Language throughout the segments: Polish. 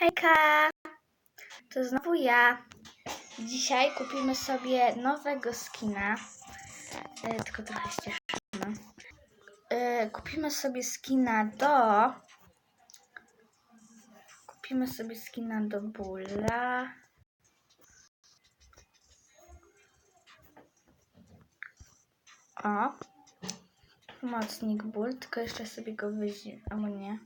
Hejka! To znowu ja. Dzisiaj kupimy sobie nowego skina. E, tylko trochę ścieżmy. E, kupimy sobie skina do... Kupimy sobie skina do Bulla. O. Mocnik ból, tylko jeszcze sobie go wyzi... Albo nie.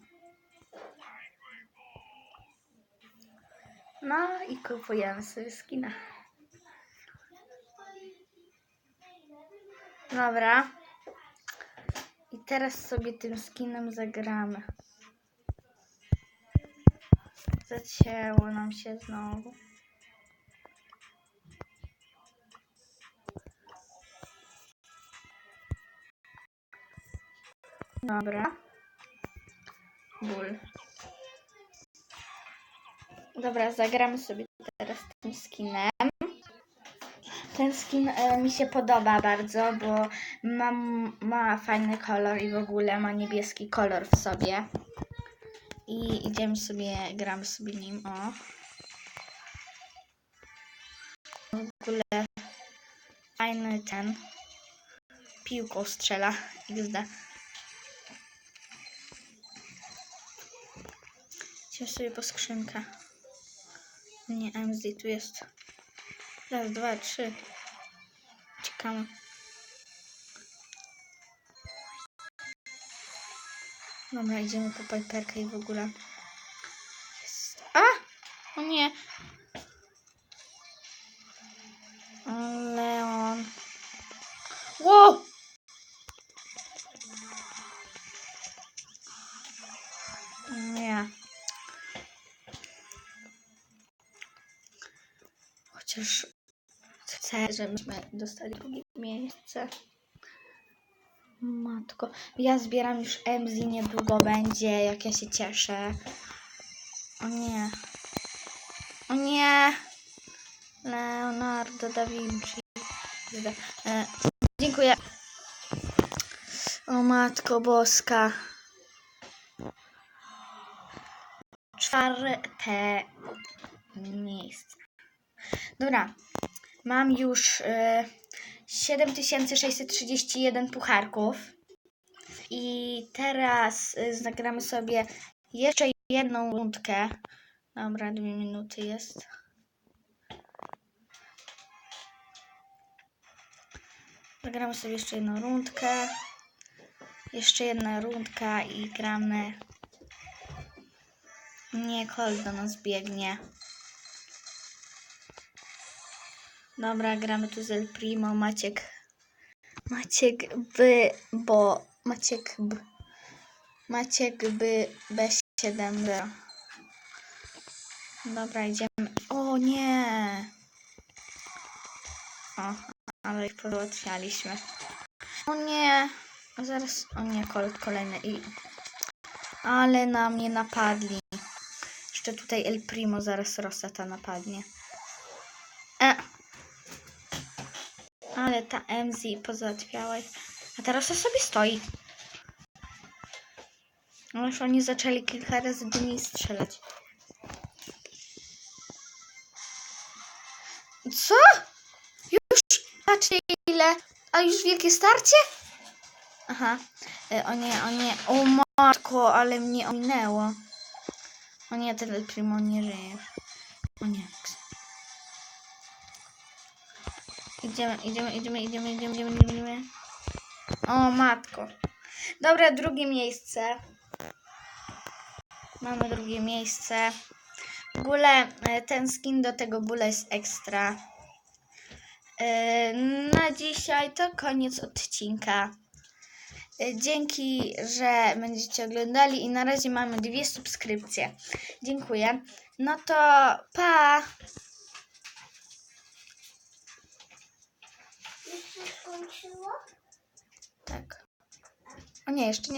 No i kupujemy sobie skina. Dobra. I teraz sobie tym skinem zagramy. Zacięło nam się znowu. Dobra. Ból. Dobra, zagramy sobie teraz tym skinem. Ten skin e, mi się podoba bardzo, bo ma, ma fajny kolor i w ogóle ma niebieski kolor w sobie. I idziemy sobie, gramy sobie nim, o. W ogóle fajny ten. Piłką strzela. XD. Idziemy sobie po skrzynkę. Nie, MZ tu jest. Raz, dwa, trzy. Czekamy. Dobra, idziemy po Piperkę i w ogóle. Jest. A! O nie! Chociaż chcę, żebyśmy dostali drugie miejsce. Matko, ja zbieram już MZ, niedługo będzie, jak ja się cieszę. O nie. O nie. Leonardo da Vinci. E, dziękuję. O matko boska. Czwarte miejsce. Dobra, mam już y, 7631 pucharków. I teraz y, zagramy sobie jeszcze jedną rundkę. Dobra, dwie minuty jest. Zagramy sobie jeszcze jedną rundkę. Jeszcze jedna rundka i gramy. Nie, Colt do Dobra, gramy tu z El Primo, Maciek. Maciek by, bo Maciek b. Maciek by B7. Dobra, idziemy. O nie! O, ale ich pozałatwialiśmy. O nie! Zaraz. O nie, kolejny i. Ale na mnie napadli. Jeszcze tutaj El Primo zaraz Rosata napadnie. E. Ale ta MZ pozałatwiała ich. A teraz to sobie stoi. No już oni zaczęli kilka razy do niej strzelać. Co? Już? Patrzcie ile. A już wielkie starcie? Aha. E, o nie, o nie. O matko, ale mnie ominęło. O nie, El Primo nie żyje. O nie. Idziemy, idziemy, idziemy, idziemy, idziemy, idziemy, idziemy. O matko. Dobra, drugie miejsce. Mamy drugie miejsce. W ogóle e, ten skin do tego bóle jest ekstra. E, Na dzisiaj to koniec odcinka. E, Dzięki, że będziecie oglądali i na razie mamy dwie subskrypcje. Dziękuję. No to pa! Tak. O nie, jeszcze nie.